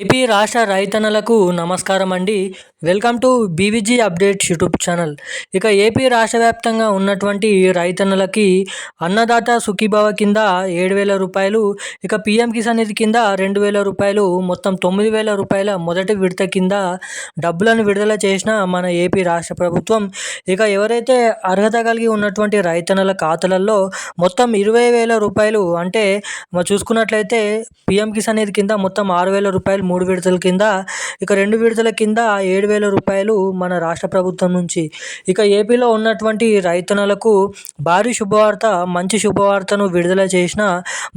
AP రాష్ట్ర రైతన్నలకు నమస్కారం అండి. Welcome to BVG updates YouTube channel. ఇక ఏపీ రాష్ట్ర వ్యాప్తంగా ఉన్నటువంటి రైతన్నలకి అన్నదాత సుఖీభావ కింద ఏడు వేల రూపాయలు ఇక పిఎం కిసాన్ నిధి కింద రెండు వేల రూపాయలు మొత్తం తొమ్మిది వేల రూపాయల మొదటి విడత కింద డబ్బులను విడుదల చేసిన మన ఏపీ రాష్ట్ర ప్రభుత్వం. ఇక ఎవరైతే అర్హత కలిగి ఉన్నటువంటి రైతన్నల ఖాతాలలో మొత్తం ఇరవై వేల రూపాయలు అంటే చూసుకున్నట్లయితే పిఎం కిసాన్ నిధి కింద మొత్తం ఆరు వేల రూపాయలు మూడు విడతల కింద ఇక రెండు విడతల కింద ఏడు వేల రూపాయలు మన రాష్ట్ర ప్రభుత్వం నుంచి. ఇక ఏపీలో ఉన్నటువంటి రైతన్నలకు భారీ శుభవార్త మంచి శుభవార్తను విడుదల చేసిన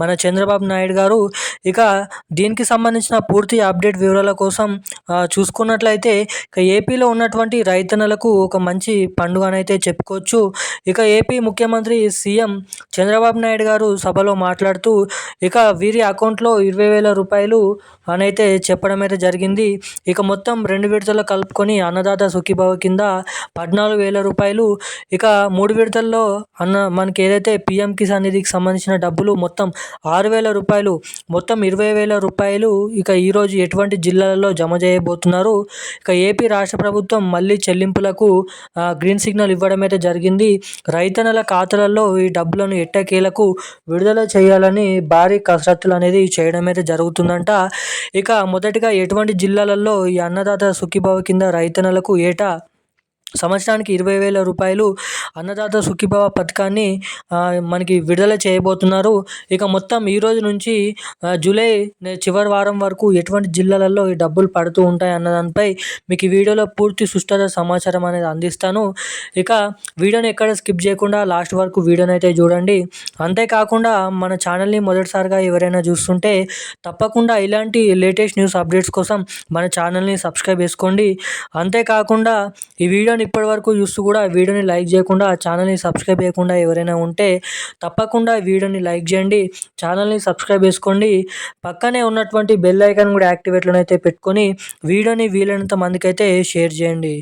మన చంద్రబాబు నాయుడు గారు. ఇక దీనికి సంబంధించిన పూర్తి అప్డేట్ వివరాల కోసం చూసుకున్నట్లయితే ఇక ఏపీలో ఉన్నటువంటి రైతన్నలకు ఒక మంచి పండుగనైతే చెప్పుకోవచ్చు. ఇక ఏపీ ముఖ్యమంత్రి సీఎం చంద్రబాబు నాయుడు గారు సభలో మాట్లాడుతూ ఇక వీరి అకౌంట్లో ఇరవై వేల రూపాయలు అనైతే చెప్పడం అయితే జరిగింది. ఇక మొత్తం రెండు విడతల్లో కలుపుకొని అన్నదాత సుఖీభావ కింద పద్నాలుగు వేల రూపాయలు. ఇక మూడు విడతల్లో అన్న మనకి ఏదైతే పిఎం కిసాన్ నిధికి సంబంధించిన డబ్బులు మొత్తం ఆరు వేల రూపాయలు మొత్తం ఇరవై వేల రూపాయలు ఇక ఈరోజు ఎటువంటి జిల్లాలలో జమ చేయబోతున్నారు. ఇక ఏపీ రాష్ట్ర ప్రభుత్వం మళ్ళీ చెల్లింపులకు గ్రీన్ సిగ్నల్ ఇవ్వడం అయితే జరిగింది. రైతన్నల ఖాతాలలో ఈ డబ్బులను ఎట్టకేలకు విడుదల చేయాలని భారీ కసరత్తులు అనేది చేయడం అయితే జరుగుతుందంట. ఇక మొదటిగా ఎటువంటి జిల్లాలలో ఈ అన్నదాత సుఖీభావ కింద రైతన్నలకు ఏటా? సంవత్సరానికి ఇరవై వేల రూపాయలు అన్నదాత సుఖీభవ పథకాన్ని మనకి విడుదల చేయబోతున్నారు. ఇక మొత్తం ఈ రోజు నుంచి జూలై చివరి వారం వరకు ఎటువంటి జిల్లాలలో ఈ డబ్బులు పడుతూ ఉంటాయి అన్న దానిపై మీకు ఈ వీడియోలో పూర్తి సుష్టత సమాచారం అనేది అందిస్తాను. ఇక వీడియోని ఎక్కడ స్కిప్ చేయకుండా లాస్ట్ వరకు వీడియోని అయితే చూడండి. అంతేకాకుండా మన ఛానల్ని మొదటిసారిగా ఎవరైనా చూస్తుంటే తప్పకుండా ఇలాంటి లేటెస్ట్ న్యూస్ అప్డేట్స్ కోసం మన ఛానల్ని సబ్స్క్రైబ్ చేసుకోండి. అంతేకాకుండా ఈ వీడియోని ఇప్పటివరకు చూస్తూ కూడా వీడియోని లైక్ చేయకుండా ఛానల్ని సబ్స్క్రైబ్ చేయకుండా ఎవరైనా ఉంటే తప్పకుండా వీడియోని లైక్ చేయండి ఛానల్ని సబ్స్క్రైబ్ చేసుకోండి. పక్కనే ఉన్నటువంటి బెల్ ఐకాన్ కూడా యాక్టివేట్లో అయితే పెట్టుకొని వీడియోని వీలైనంత మందికైతే షేర్ చేయండి.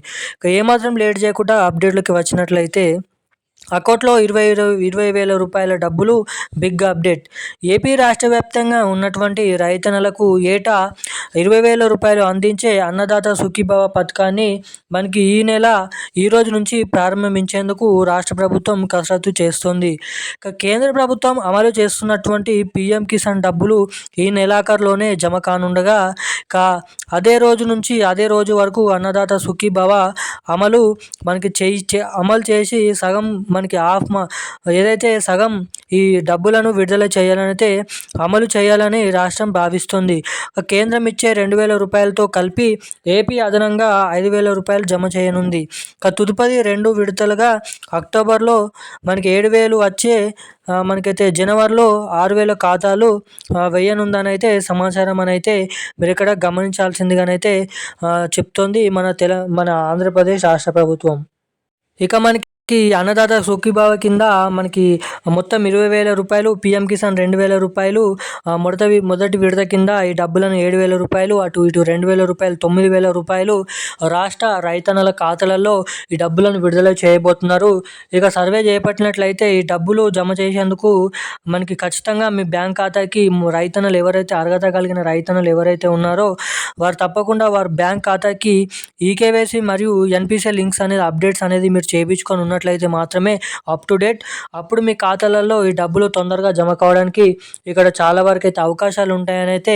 ఏమాత్రం లేట్ చేయకుండా అప్డేట్లోకి వచ్చినట్లయితే అకౌంట్లో ఇరవై ఇరవై వేల రూపాయల డబ్బులు బిగ్ అప్డేట్. ఏపీ రాష్ట్ర వ్యాప్తంగా ఉన్నటువంటి రైతన్నలకు ఏటా ఇరవై వేల రూపాయలు అందించే అన్నదాత సుఖీభవ పథకాన్ని మనకి ఈ నెల ఈ రోజు నుంచి ప్రారంభించేందుకు రాష్ట్ర ప్రభుత్వం కసరత్తు చేస్తుంది. కేంద్ర ప్రభుత్వం అమలు చేస్తున్నటువంటి పీఎం కిసాన్ డబ్బులు ఈ నెలాఖరులోనే జమ కానుండగా కా అదే రోజు నుంచి అదే రోజు వరకు అన్నదాత సుఖీభవ అమలు మనకి చేయి అమలు చేసి సగం మనకి హాఫ్ మా ఏదైతే సగం ఈ డబ్బులను విడుదల చేయాలనైతే అమలు చేయాలని రాష్ట్రం భావిస్తుంది. కేంద్రం ఇచ్చే రెండు వేల రూపాయలతో కలిపి ఏపీ అదనంగా ఐదు వేల రూపాయలు జమ చేయనుంది. తుదుపది రెండు విడతలుగా అక్టోబర్లో మనకి ఏడు వేలు వచ్చే మనకైతే జనవరిలో ఆరు వేల ఖాతాలు వేయనుందని అయితే సమాచారం అని అయితే మీరు ఇక్కడ గమనించాల్సిందిగానైతే చెప్తోంది మన తెల మన ఆంధ్రప్రదేశ్ రాష్ట్ర ప్రభుత్వం. ఇక మనకి కి అన్నదాత సుఖీభావ కింద మనకి మొత్తం ఇరవై వేల రూపాయలు పిఎం కిసాన్ రెండు వేల రూపాయలు మొదట మొదటి విడత కింద ఈ డబ్బులను ఏడు వేల రూపాయలు అటు ఇటు రెండు వేల రూపాయలు తొమ్మిది వేల రూపాయలు రాష్ట్ర రైతన్నల ఖాతాలలో ఈ డబ్బులను విడుదల చేయబోతున్నారు. ఇక సర్వే చేపట్టినట్లయితే ఈ డబ్బులు జమ చేసేందుకు మనకి ఖచ్చితంగా మీ బ్యాంక్ ఖాతాకి రైతన్నలు ఎవరైతే అర్హత కలిగిన రైతన్నలు ఎవరైతే ఉన్నారో వారు తప్పకుండా వారి బ్యాంక్ ఖాతాకి ఈకేవైసీ మరియు ఎన్పిసి లింక్స్ అనేది అప్డేట్స్ అనేది మీరు చేయించుకొని ఉన్నారు. ఉన్నట్లయితే మాత్రమే అప్ టు డేట్ అప్పుడు మీ ఖాతాలలో ఈ డబ్బులు తొందరగా జమ కావడానికి ఇక్కడ చాలా వరకు అయితే అవకాశాలు ఉంటాయని అయితే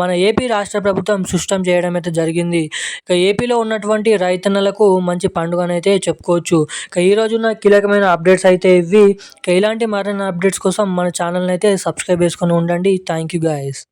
మన ఏపీ రాష్ట్ర ప్రభుత్వం సృష్టం చేయడం అయితే జరిగింది. ఇక ఏపీలో ఉన్నటువంటి రైతన్నలకు మంచి పండుగనైతే చెప్పుకోవచ్చు. ఇక ఈ రోజున్న కీలకమైన అప్డేట్స్ అయితే ఇవి. ఇక ఇలాంటి మరిన్ని అప్డేట్స్ కోసం మన ఛానల్ని అయితే సబ్స్క్రైబ్ చేసుకొని ఉండండి. Thank you guys